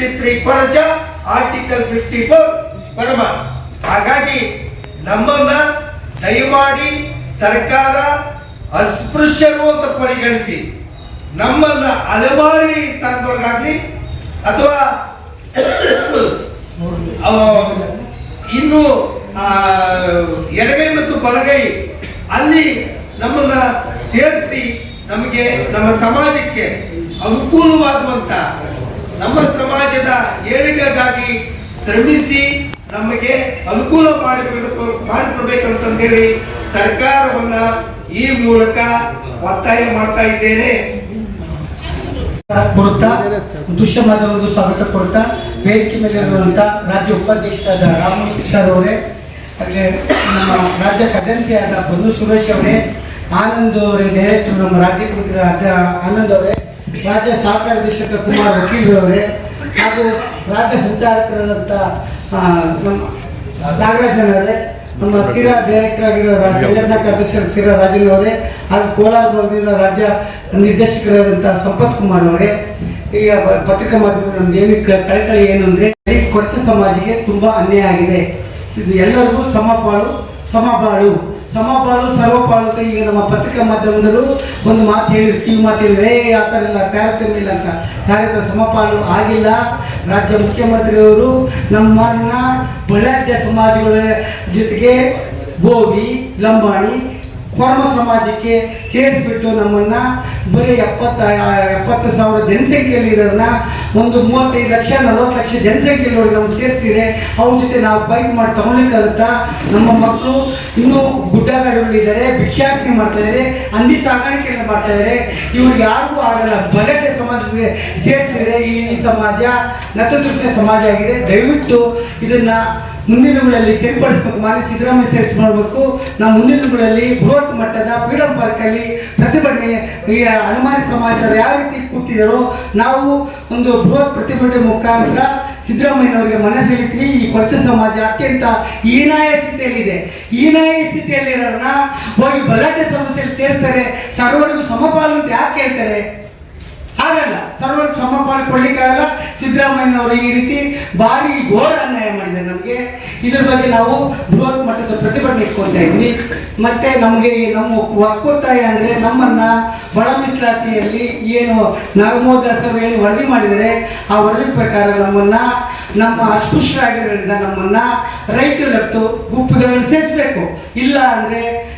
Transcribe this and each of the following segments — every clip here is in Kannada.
ಫಿಫ್ಟಿ ಆರ್ಟಿಕಲ್ ಫಿಫ್ಟಿ ಫೋರ್ ಪರಮ. ಹಾಗಾಗಿ ನಮ್ಮನ್ನ ದಯಮಾಡಿ ಸರ್ಕಾರ ಅಸ್ಪೃಶ್ಯರು ಅಂತ ಪರಿಗಣಿಸಿ, ನಮ್ಮನ್ನ ಅಲೆಮಾರಿ ಸ್ಥಾನದೊಳಗಾಗ್ಲಿ ಅಥವಾ ಇನ್ನು ಎಡಗೈ ಮತ್ತು ಬಲಗೈ ಅಲ್ಲಿ ನಮ್ಮನ್ನ ಸೇರಿಸಿ ನಮಗೆ ನಮ್ಮ ಸಮಾಜಕ್ಕೆ ಅನುಕೂಲವಾಗುವಂತ ನಮ್ಮ ಸಮಾಜದ ಏಳಿಗೆಗಾಗಿ ಶ್ರಮಿಸಿ ನಮಗೆ ಅನುಕೂಲ ಮಾಡಿಕೊಡಬೇಕು ಮಾಡಿಕೊಡ್ಬೇಕಂತಂದೇಳಿ ಸರ್ಕಾರವನ್ನ ಈ ಮೂಲಕ ಒತ್ತಾಯ ಮಾಡ್ತಾ ಇದ್ದೇನೆ. ಕೊಡುತ್ತಾ? ದೃಶ್ಯ ಮಾಧ್ಯಮದ ಸ್ವಾಗತ ಕೊಡುತ್ತಾ? ವೇದಿಕೆ ಮೇಲೆ ಇರುವಂತ ರಾಜ್ಯ ಉಪಾಧ್ಯಕ್ಷರಾದ ರಾಮಮೂರ್ತಿ ಸರ್ ಅವರೇ, ಹಾಗೆ ನಮ್ಮ ರಾಜ್ಯ ಖಜಾನ್ಸಿ ಆದ ಬಂಧು ಸುರೇಶ್ ಅವರೇ, ಆನಂದ್ ಅವರೇ, ಡೈರೆಕ್ಟರ್ ನಮ್ಮ ರಾಜ್ಯ ಆನಂದ್ ಅವರೇ ರಾಜ್ಯ ಸಹಕಾರ ನಿರ್ದೇಶಕ ಕುಮಾರ್ ವಕೀಲ್ ಅವರೇ ಹಾಗೂ ರಾಜ್ಯ ಸಂಚಾಲಕರಾದಂಥ ನಮ್ಮ ನಾಗರಾಜನ್ ಅವರೇ ನಮ್ಮ ಸಿರಾ ಡೈರೆಕ್ಟರ್ ಆಗಿರೋ ಸಂಘಟನಾ ಕಾರ್ಯದರ್ಶಿ ಸಿರಾ ರಾಜನ್ ಅವರೇ ಹಾಗೂ ಕೋಲಾರದಿಂದ ರಾಜ್ಯ ನಿರ್ದೇಶಕರಾದಂಥ ಸಂಪತ್ ಕುಮಾರ್ ಅವರೇ. ಈಗ ಪತ್ರಿಕಾ ಮಾಧ್ಯಮ ಏನು ಕಳಕಳಿ ಏನು ಅಂದರೆ, ಈ ಕೊಚ್ಚ ಸಮಾಜಕ್ಕೆ ತುಂಬ ಅನ್ಯಾಯ ಆಗಿದೆ. ಎಲ್ಲರಿಗೂ ಸಮಪಾಳು ಸಮಬಾಳು ಸಮಪಾಳು ಸರ್ವಪಾಳು ಅಂತ ಈಗ ನಮ್ಮ ಪತ್ರಿಕಾ ಮಾಧ್ಯಮದವರು ಒಂದು ಮಾತು ಹೇಳಿದ್ರು. ಕಿವಿ ಮಾತು ಹೇಳಿದ್ರೆ. ಏ, ಆ ಥರ ಇಲ್ಲ ತಾರತಮ್ಯ ಇಲ್ಲ ಅಂತ. ತಾರತ ಸಮಪಾಲು ಆಗಿಲ್ಲ. ರಾಜ್ಯ ಮುಖ್ಯಮಂತ್ರಿಯವರು ನಮ್ಮನ್ನ ಬಳ್ಳಾರ್ಯ ಸಮಾಜಗಳ ಜೊತೆಗೆ ಗೋವಿ ಲಂಬಾಣಿ ಕೊರ್ಮ ಸಮಾಜಕ್ಕೆ ಸೇರಿಸ್ಬಿಟ್ಟು ನಮ್ಮನ್ನ ಬರೀ ಎಪ್ಪತ್ತ ಎಪ್ಪತ್ತು ಸಾವಿರ ಜನಸಂಖ್ಯೆಯಲ್ಲಿ ಇರೋದನ್ನ ಒಂದು ಮೂವತ್ತೈದು ಲಕ್ಷ, ನಲವತ್ತು ಲಕ್ಷ ಜನಸಂಖ್ಯೆಯಲ್ಲಿ ನಾವು ಸೇರಿಸಿದ್ರೆ ಅವ್ರ ಜೊತೆ ನಾವು ಬೈಕ್ ಮಾಡಿ ತಗೊಳ್ಲಿಕ್ಕಾಗುತ್ತಾ ನಮ್ಮ ಮಕ್ಕಳು ಇನ್ನೂ ಗುಡ್ಡಗಾಡುಗಳಿದ್ದಾರೆ, ಭಿಕ್ಷಾಟನೆ ಮಾಡ್ತಾ ಇದ್ದಾರೆ ಹಂದಿ ಸಾಗಾಣಿಕೆ ಮಾಡ್ತಾ ಇದ್ದಾರೆ ಇವ್ರಿಗೆ ಯಾರಿಗೂ ಆಗಲ್ಲ. ಬಲಕ್ಕೆ ಸಮಾಜಕ್ಕೆ ಸೇರಿಸಿದ್ರೆ ಈ ಈ ಸಮಾಜ ನತದೃಷ್ಟ ಸಮಾಜ ಆಗಿದೆ. ದಯವಿಟ್ಟು ಇದನ್ನ ಮುಂದಿನಗಳಲ್ಲಿ ಸರಿಪಡಿಸ್ಬೇಕು. ಮಾನ್ಯ ಸಿದ್ದರಾಮಯ್ಯ ಸೇರಿಸಿ ಮಾಡಬೇಕು. ನಾವು ಮುಂದಿನಗಳಲ್ಲಿ ಬೃಹತ್ ಮಟ್ಟದ ಫ್ರೀಡಂ ಪಾರ್ಕಲ್ಲಿ ಪ್ರತಿಭಟನೆ, ಈ ಅನುಮಾನಿ ಸಮಾಜದವರು ಯಾವ ರೀತಿ ಕೂತಿದ್ದಾರೋ ನಾವು ಒಂದು ಬೃಹತ್ ಪ್ರತಿಭಟನೆ ಮುಖಾಂತರ ಸಿದ್ದರಾಮಯ್ಯನವರಿಗೆ ಮನೆ ಸೆಳಿತೀವಿ ಈ ಕೊಚ್ಚ ಸಮಾಜ ಅತ್ಯಂತ ಹೀನಾಯ ಸ್ಥಿತಿಯಲ್ಲಿದೆ. ಹೀನಾಯ ಸ್ಥಿತಿಯಲ್ಲಿರೋರನ್ನ ಹೋಗಿ ಬಲಾಢ್ಯ ಸಮಸ್ಯೆಯಲ್ಲಿ ಸೇರಿಸ್ತಾರೆ. ಸರ್ವರಿಗೂ ಸಮಪಾಲು ಅಂತ ಯಾಕೆ ಹೇಳ್ತಾರೆ? ಹಾಗಲ್ಲ. ಸರ್ವರಿಗೂ ಸಮಪಾಲು ಕೊಡ್ಲಿಕ್ಕಾಗಲ್ಲ. ಸಿದ್ದರಾಮಯ್ಯನವರು ಈ ರೀತಿ ಭಾರಿ ಘೋರ ಅನ್ಯಾಯ ಮಾಡಿದ್ದಾರೆ. ಇದ್ರ ಬಗ್ಗೆ ನಾವು ಬೃಹತ್ ಮಟ್ಟದ ಪ್ರತಿಭಟನೆ ಇಟ್ಕೊಳ್ತಾ ಇದ್ವಿ. ಮತ್ತೆ ನಮಗೆ ನಮ್ಮ ಒಕ್ಕೊತ್ತಾಯ ಅಂದ್ರೆ ನಮ್ಮನ್ನ ಬಡ ಮೀಸಲಾತಿಯಲ್ಲಿ ಏನು ನಾಗಮೋಹನ್ ದಾಸ್ ಅವರು ಏನು ವರದಿ ಮಾಡಿದರೆ ಆ ವರದಿ ಪ್ರಕಾರ ನಮ್ಮನ್ನ, ನಮ್ಮ ಅಸ್ಪೃಶ್ಯರಾಗಿರೋದ್ರಿಂದ ನಮ್ಮನ್ನ ರೈಟ್ ಟು ಲೆಫ್ಟ್ ಗುಂಪುಗಳನ್ನು ಸೇರಿಸಬೇಕು. ಇಲ್ಲ ಅಂದ್ರೆ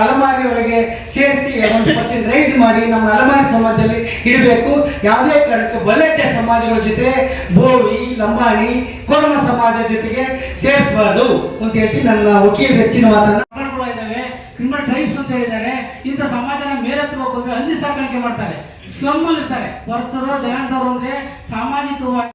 ಅಲಮಾರಿ ಒಳಗೆ ಸೇರಿಸಿ ಒಂದು ಪರ್ಸೆಂಟ್ ರೈಸ್ ಮಾಡಿ ನಮ್ಮ ಅಲಮಾರಿ ಸಮಾಜದಲ್ಲಿ ಇಡಬೇಕು. ಯಾವುದೇ ಕಾರಣಕ್ಕೂ ಬಲ್ಲೆಟ್ಟೆ ಸಮಾಜಗಳ ಜೊತೆ ಬೋವಿ, ಲಂಬಾಣಿ ಕೊರಮ ಸಮಾಜ ಜೊತೆಗೆ ಸೇರಿಸಬಾರ್ದು ಅಂತ ಹೇಳಿ ನನ್ನ ವಕೀಲ ಹೆಚ್ಚಿನ ಮಾತನ್ನ. ಇದ್ದಾವೆ ಕ್ರಿಮಿನಲ್ ಟ್ರೈಬ್ಸ್ ಅಂತ ಹೇಳಿದ್ದಾರೆ. ಇಂಥ ಸಮಾಜನ ಮೇಲೆತ್ತಬೇಕು ಅಂದ್ರೆ ಹಂದಿ ಸಾಕಾಣಿಕೆ ಮಾಡ್ತಾರೆ. ಸ್ಲಮ್ ಅಲ್ಲಿ ಇರ್ತಾರೆ ವರ್ತರು ಜಯಂತರು ಅಂದ್ರೆ ಸಾಮಾಜಿಕವಾಗಿ